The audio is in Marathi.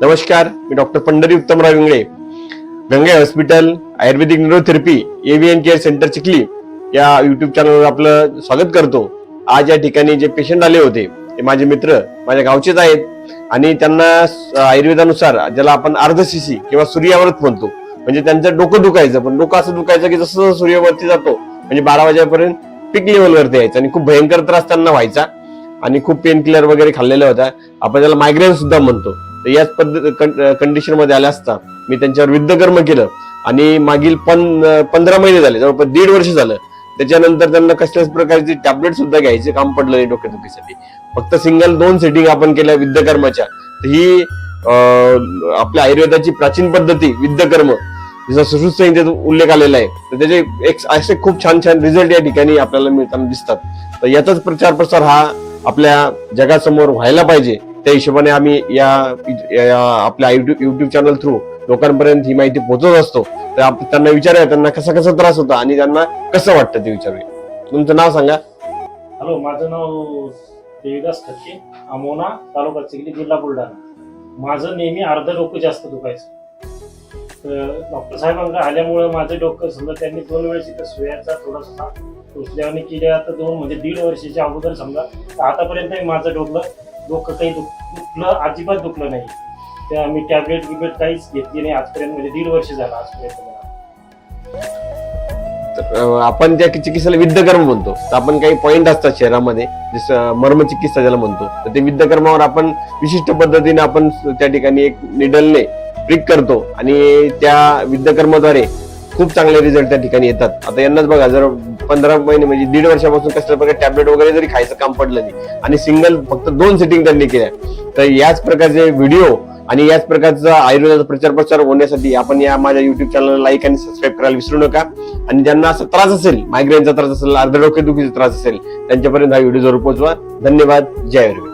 नमस्कार मी डॉक्टर पंढरी उत्तमराव इंगळे गंगे हॉस्पिटल आयुर्वेदिक neurotherapy AVN care centre Chikhli या युट्यूब चॅनलवर आपलं स्वागत करतो. आज या ठिकाणी जे पेशंट आले होते ते माझे मित्र माझ्या गावचेच आहेत आणि त्यांना आयुर्वेदानुसार ज्याला आपण अर्धशिशी किंवा सूर्याव्रत म्हणतो. म्हणजे त्यांचं डोकं दुखायचं पण डोकं असं दुखायचं की जसं जसं सूर्यवरती जातो म्हणजे बारा वाजेपर्यंत पीक लेवलवरती यायचं आणि खूप भयंकर त्रास त्यांना व्हायचा आणि खूप पेन किलर वगैरे खाल्लेला होता आपण त्याला मायग्रेन सुद्धा म्हणतो. तर याच पद्धत कंडिशनमध्ये आल्या असता मी त्यांच्यावर युद्धकर्म केलं. आणि मागील पन पंधरा महिने झाले जवळपास दीड वर्ष झालं. त्याच्यानंतर त्यांना कसल्याच प्रकारची टॅबलेट सुद्धा घ्यायचे काम पडलं नाही डोक्यादुखीसाठी फक्त सिंगल दोन सेटिंग आपण केल्या विद्यकर्माच्या ही आपल्या आयुर्वेदाची प्राचीन पद्धती विद्यकर्म जसं सुश्रुत संहितेत उल्लेख आलेला आहे तर त्याचे एक असे खूप छान छान रिझल्ट या ठिकाणी आपल्याला मिळताना दिसतात. तर याचाच प्रचार प्रसार हा आपल्या जगासमोर व्हायला पाहिजे. त्या हिशोबाने आम्ही या आपल्या युट्यूब चॅनल थ्रू लोकांपर्यंत ही माहिती पोहोचवत असतो. तर त्यांना विचारूया त्यांना कसा कसा त्रास होता आणि त्यांना कसं वाटतं ते विचारूया. तुमचं नाव सांगा. हॅलो माझं नाव देविदास खटके अमोना तालुका चिखली जिल्हा बुलढाणा. माझं नेहमी अर्ध डोकं जास्त दुखायचं. तर डॉक्टर साहेबांकडे आल्यामुळं माझं डोकं समजा त्यांनी दोन वेळेस इथं सुयाचा थोडासा टोचल्याने केल्या तर दोन म्हणजे दीड वर्षाच्या अगोदर समजा. तर आतापर्यंत माझं डोकं डोकं काही दुख दुखलं अजिबात दुखलं नाही. त्या मी टॅबलेट बिबलेट काहीच घेतली नाही. आजपर्यंत म्हणजे दीड वर्ष झालं आजपर्यंत मला. तर, आपण त्या चिकित्सेला विद्धकर्म म्हणतो. तर आपण काही पॉइंट असतात शहरामध्ये जसं मर्मचिकित्सा ज्याला म्हणतो. तर ते विद्धकर्मावर आपण विशिष्ट पद्धतीने आपण त्या ठिकाणी एक निडलने प्रिक करतो. आणि त्या विद्धकर्माद्वारे खूप चांगले रिझल्ट त्या ठिकाणी येतात. आता यांनाच बघा जर पंधरा महिने म्हणजे दीड वर्षापासून कसल्या प्रकारे टॅबलेट वगैरे जरी खायचं काम पडलं नाही आणि सिंगल फक्त दोन सिटिंग त्यांनी केल्या तर याच प्रकारचे व्हिडिओ आणि याच प्रकारचा आयुर्वेदाचा प्रचार प्रसार होण्यासाठी आपण या माझ्या युट्यूब चॅनलला लाईक आणि सबस्क्राईब करायला विसरू नका. आणि ज्यांना असा त्रास असेल मायग्रेनचा त्रास असेल अर्ध डोके दुखीचा त्रास असेल त्यांच्यापर्यंत हा व्हिडिओ जरूर पोहोचवा. धन्यवाद. जय आयुर्वेद.